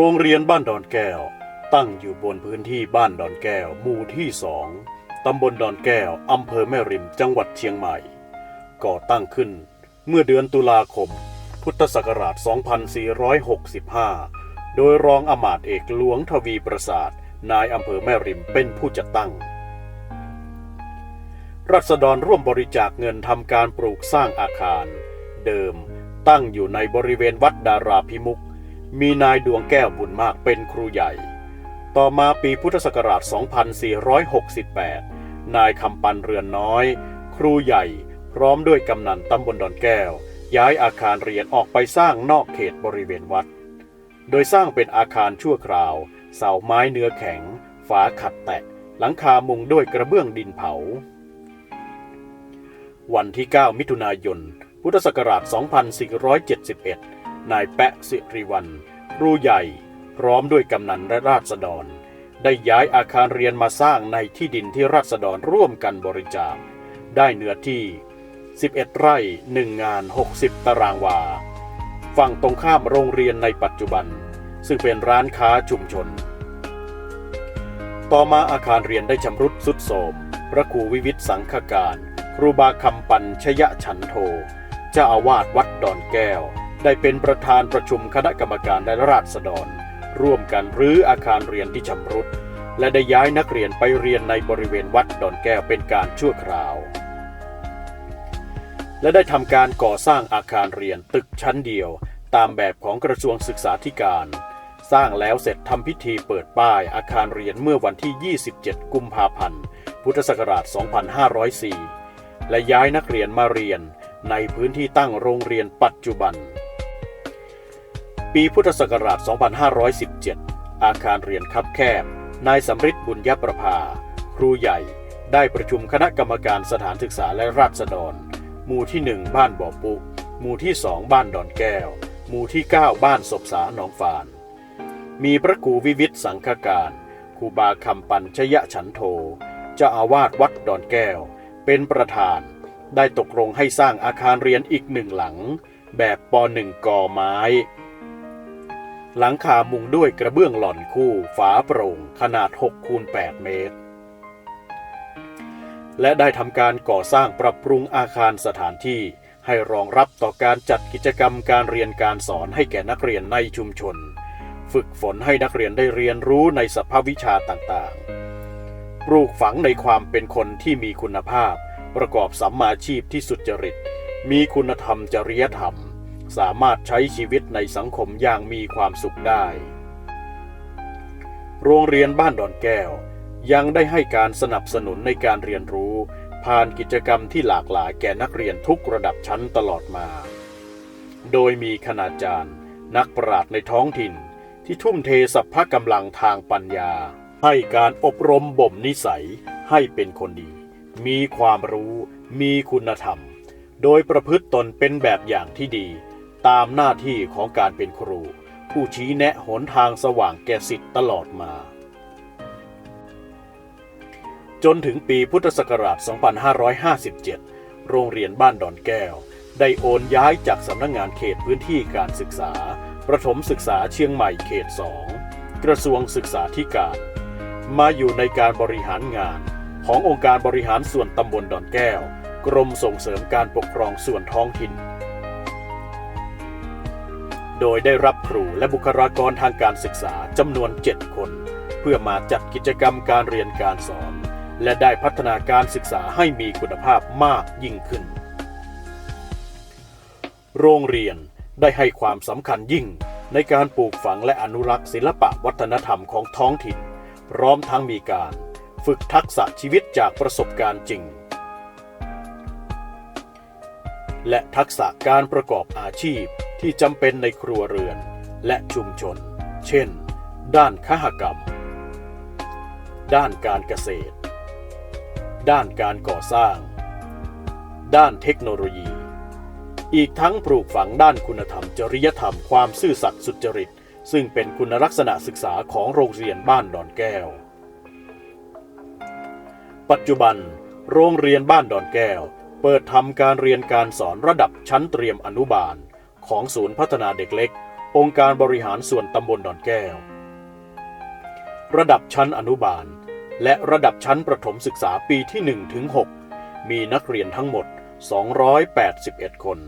โรงเรียนบ้านดอนแก้ว ตั้งอยู่บนพื้นที่บ้านดอนแก้ว หมู่ที่สองตำบลดอนแก้ว อำเภอแม่ริม จังหวัดเชียงใหม่ ก่อตั้งขึ้นเมื่อเดือนตุลาคม พุทธศักราช 2465 โดยรองอมาตย์เอกหลวงทวีประสาท นายอำเภอแม่ริมเป็นผู้จัดตั้ง รัษฎรร่วมบริจาคเงินทำการปลูกสร้างอาคาร เดิมตั้งอยู่ในบริเวณวัดดาราพิมุก มีนายดวงแก้วบุญมากเป็นครูใหญ่ ต่อมาปีพุทธศักราช 2468 นายคำปันเรือนน้อย ครูใหญ่พร้อมด้วยกำนันตำบลดอนแก้ว ย้ายอาคารเรียนออกไปสร้างนอกเขตบริเวณวัด โดยสร้างเป็นอาคารชั่วคราว เสาไม้เนื้อแข็ง ฝาขัดแตะ หลังคามุงด้วยกระเบื้องดินเผา วันที่ 9 มิถุนายน พุทธศักราช 2471 นายแปะสิริวัลครูใหญ่ พร้อมด้วยกำนันและราษฎร ได้ย้ายอาคารเรียนมาสร้างในที่ดินที่ราษฎรร่วมกันบริจาค ได้เนื้อที่ 11 ไร่ 1 งาน 60 ตารางวา ฝั่งตรงข้ามโรงเรียนในปัจจุบัน ซึ่งเป็นร้านค้าชุมชน ต่อมาอาคารเรียนได้ชำรุดสุดโทรมพระครูวิวิตสังฆการ ครูบาคำปันชยะฉันโทเจ้าอาวาสวัดดอนแก้ว ได้เป็นประธานประชุมคณะกรรมการและราษฎร ร่วมกันรื้ออาคารเรียนที่ชำรุด และได้ย้ายนักเรียนไปเรียนในบริเวณวัดดอนแก้วเป็นการชั่วคราว และได้ทำการก่อสร้างอาคารเรียนตึกชั้นเดียว ตามแบบของกระทรวงศึกษาธิการ สร้างแล้วเสร็จทำพิธีเปิดป้ายอาคารเรียนเมื่อวันที่ 27 กุมภาพันธ์ พุทธศักราช 2504 และย้ายนักเรียนมาเรียนในพื้นที่ตั้งโรงเรียนปัจจุบัน ปีพุทธศักราช 2517 อาคารเรียนคับแคบ นายสำริดบุญยประภา ครูใหญ่ได้ประชุมคณะกรรมการสถานศึกษาและราษฎร หมู่ที่ 1 บ้านบ่อปุ หมู่ที่ 2 บ้านดอนแก้ว หมู่ที่ 9 บ้านศพสาหนองฟาน มีพระครูวิวิตสังฆการครูบาคำปัญชยฉันโทเจ้าอาวาสวัดดอนแก้ว เป็นประธาน ได้ตกลงให้สร้างอาคารเรียนอีกหนึ่งหลัง แบบปหนึ่งกอไม้ หลังคามุงด้วยกระเบื้องหล่อนคู่ฝาโปร่งขนาด6คูณ8เมตร และได้ทำการก่อสร้างปรับปรุงอาคารสถานที่ให้รองรับต่อการจัดกิจกรรมการเรียนการสอนให้แก่นักเรียนในชุมชน ฝึกฝนให้นักเรียนได้เรียนรู้ในสภาพวิชาต่างๆ ปลูกฝังในความเป็นคนที่มีคุณภาพ ประกอบสัมมาชีพที่สุจริต มีคุณธรรมจริยธรรม สามารถใช้ชีวิตในสังคมอย่างมีความสุขได้ โรงเรียนบ้านดอนแก้ว ยังได้ให้การสนับสนุนในการเรียนรู้ ผ่านกิจกรรมที่หลากหลายแก่นักเรียนทุกระดับชั้นตลอดมา โดยมีคณาจารย์ นักปราชญ์ในท้องถิ่น ที่ทุ่มเทสัพพะกำลังทางปัญญา ให้การอบรมบ่มนิสัยให้เป็นคนดี มีความรู้ มีคุณธรรม โดยประพฤติตนเป็นแบบอย่างที่ดี ตามหน้าที่ของการเป็นครู ผู้ชี้แนะหนทางสว่างแก่สิทธิ์ตลอดมา จนถึงปีพุทธศักราช 2557 โรงเรียนบ้านดอนแก้ว ได้โอนย้ายจากสำนักงงานเขตพื้นที่การศึกษา ประถมศึกษาเชียงใหม่เขต 2 กระทรวงศึกษาธิการ มาอยู่ในการบริหารงานขององค์การบริหารส่วนตำบลดอนแก้ว กรมส่งเสริมการปกครองส่วนท้องถิ่น โดยได้รับครูและบุคลากรทางการศึกษาจำนวน 7 คน เพื่อมาจัดกิจกรรมการเรียนการสอน และได้พัฒนาการศึกษาให้มีคุณภาพมากยิ่งขึ้น โรงเรียนได้ให้ความสำคัญยิ่งในการปลูกฝังและอนุรักษ์ศิลปะวัฒนธรรมของท้องถิ่น พร้อมทั้งมีการฝึกทักษะชีวิตจากประสบการณ์จริง และทักษะการประกอบอาชีพ ที่จำเป็นในครัวเรือนและชุมชน เช่น ด้านคหกรรม ด้านการเกษตร ด้านการก่อสร้าง ด้านเทคโนโลยี อีกทั้งปลูกฝังด้านคุณธรรมจริยธรรมความซื่อสัตย์สุจริต ซึ่งเป็นคุณลักษณะศึกษาของโรงเรียนบ้านดอนแก้ว ปัจจุบัน โรงเรียนบ้านดอนแก้ว เปิดทำการเรียนการสอนระดับชั้นเตรียมอนุบาล ของศูนย์พัฒนาเด็กเล็ก องค์การบริหารส่วนตำบลดอนแก้ว ระดับชั้นอนุบาล และระดับชั้นประถมศึกษาปีที่1ถึง6มีนักเรียนทั้งหมด 281 คน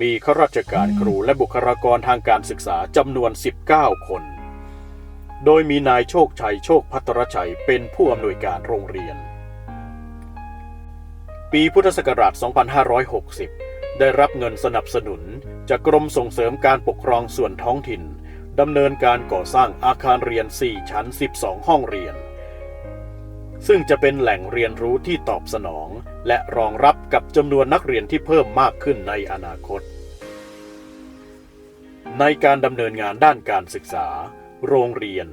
มีข้าราชการครูและบุคลากรทางการศึกษาจำนวน 19 คน โดยมีนายโชคชัยโชคพัทรชัยเป็นผู้อำนวยการโรงเรียน ปีพุทธศักราช 2560 ได้รับเงินสนับสนุน จากกรมส่งเสริมการปกครองส่วนท้องถิ่นดำเนินการก่อสร้างอาคารเรียน 4 ชั้น 12 ห้องเรียน ซึ่งจะเป็นแหล่งเรียนรู้ที่ตอบสนอง และรองรับกับจำนวนนักเรียนที่เพิ่มมากขึ้นในอนาคต ในการดำเนินงานด้านการศึกษา โรงเรียน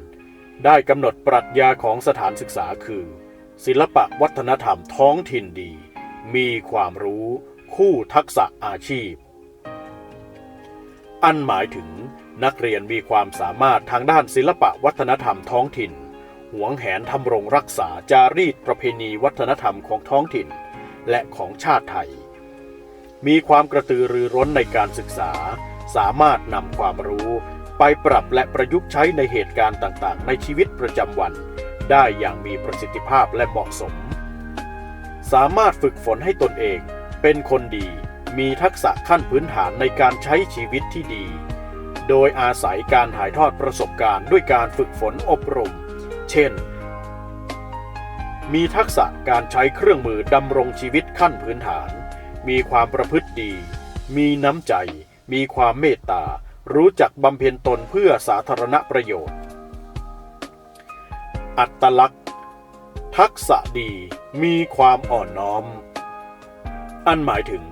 ได้กำหนดปรัชญาของสถานศึกษาคือ ศิลปะวัฒนธรรมท้องถิ่นดี มีความรู้ คู่ทักษะอาชีพ อันหมายถึงนักเรียนมีความสามารถทางด้านศิลปะวัฒนธรรมท้องถิ่น หวงแหนทำรงรักษาจารีตประเพณีวัฒนธรรมของท้องถิ่น และของชาติไทย มีความกระตือรือร้นในการศึกษา สามารถนำความรู้ไปปรับและประยุกต์ใช้ในเหตุการณ์ต่างๆ ในชีวิตประจำวัน ได้อย่างมีประสิทธิภาพและเหมาะสม สามารถฝึกฝนให้ตนเอง เป็นคนดีมีทักษะขั้นพื้นฐานในการใช้ชีวิตที่ดี โดยอาศัยการถ่ายทอดประสบการณ์ด้วยการฝึกฝนอบรม เช่น มีทักษะการใช้เครื่องมือดำรงชีวิตขั้นพื้นฐาน มีความประพฤติดี มีน้ำใจ มีความเมตตา รู้จักบำเพ็ญตนเพื่อสาธารณประโยชน์ อัตลักษณ์ ทักษะดี มีความอ่อนน้อม อันหมายถึง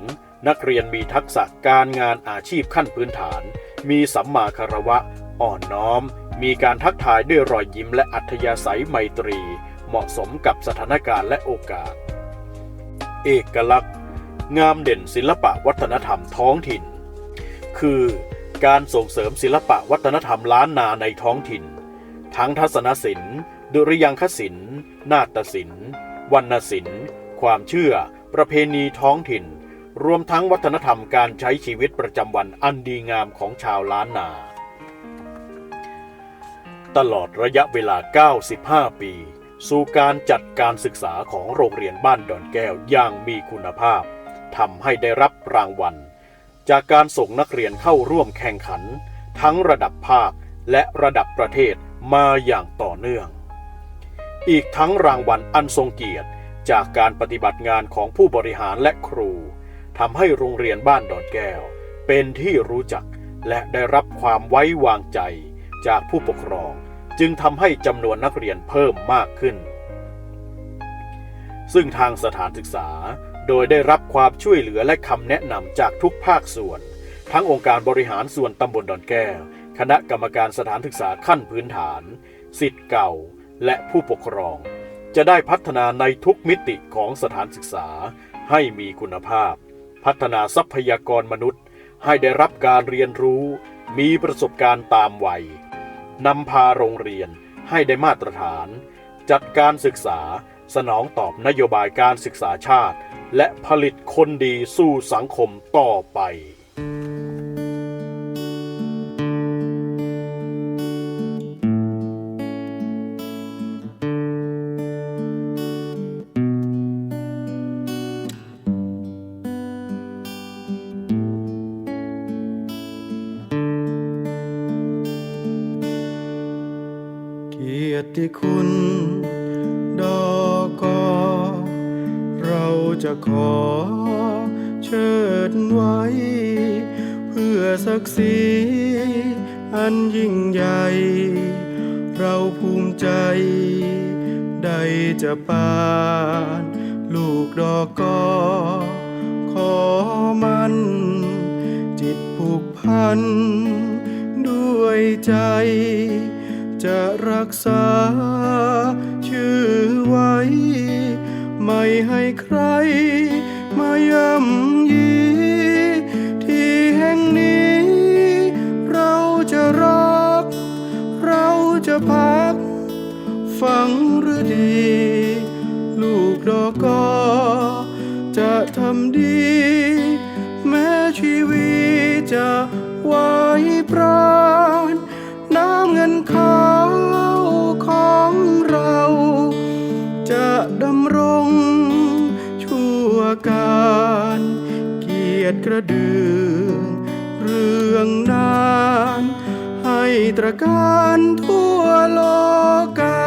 นักเรียนมีทักษะการงานอาชีพขั้นพื้นฐาน มีสัมมาคารวะ อ่อนน้อม มีการทักทายด้วยรอยยิ้มและอัธยาศัยไมตรี เหมาะสมกับสถานการณ์และโอกาส เอกลักษณ์ งามเด่นศิลปะวัฒนธรรมท้องถิ่น คือการส่งเสริมศิลปะวัฒนธรรมล้านนาในท้องถิ่น ทั้งทัศนศิลป์ ดุริยางคศิลป์ นาฏศิลป์ วรรณศิลป์ ความเชื่อ ประเพณีท้องถิ่น รวมทั้งวัฒนธรรมการใช้ชีวิตประจำวันอันดีงามของชาวล้านนา ตลอดระยะเวลา 95 ปี สู่การจัดการศึกษาของโรงเรียนบ้านดอนแก้วอย่างมีคุณภาพทำให้ได้รับรางวัล จากการส่งนักเรียนเข้าร่วมแข่งขัน ทั้งระดับภาคและระดับประเทศมาอย่างต่อเนื่อง อีกทั้งรางวัลอันทรงเกียรติ จากการปฏิบัติงานของผู้บริหารและครูทำให้โรงเรียนบ้านดอนแก้ว เป็นที่รู้จักและได้รับความไว้วางใจจากผู้ปกครอง จึงทำให้จำนวนนักเรียนเพิ่มมากขึ้น ซึ่งทางสถานศึกษาโดยได้รับความช่วยเหลือและคำแนะนำจากทุกภาคส่วน ทั้งองค์การบริหารส่วนตำบลดอนแก้ว คณะกรรมการสถานศึกษาขั้นพื้นฐาน สิทธิ์เก่า และผู้ปกครอง จะได้พัฒนาในทุกมิติของสถานศึกษา ให้มีคุณภาพ พัฒนาทรัพยากรมนุษย์ ให้ได้รับการเรียนรู้ มีประสบการณ์ตามวัยนำพาโรงเรียนให้ได้มาตรฐาน จัดการศึกษาสนองตอบนโยบายการศึกษาชาติ และผลิตคนดีสู่สังคมต่อไป กียรติคุณ ดอกอ เราจะขอเชิดไว้ เพื่อศักดิ์ศรีอันยิ่งใหญ่ เราภูมิใจ ได้จะปานลูกดอกกอ ขอมัน จิตผูกพัน ด้วยใจ จะรักษา ชื่อไว้ ไม่ให้ใคร มาย่ำยี ที่แห่งนี้ เราจะรัก เราจะพัก ฝังหรือดี ลูกดอกก็จะทำดี ยดกระดึงเรื่องนานให้ตระการทั่วโลกา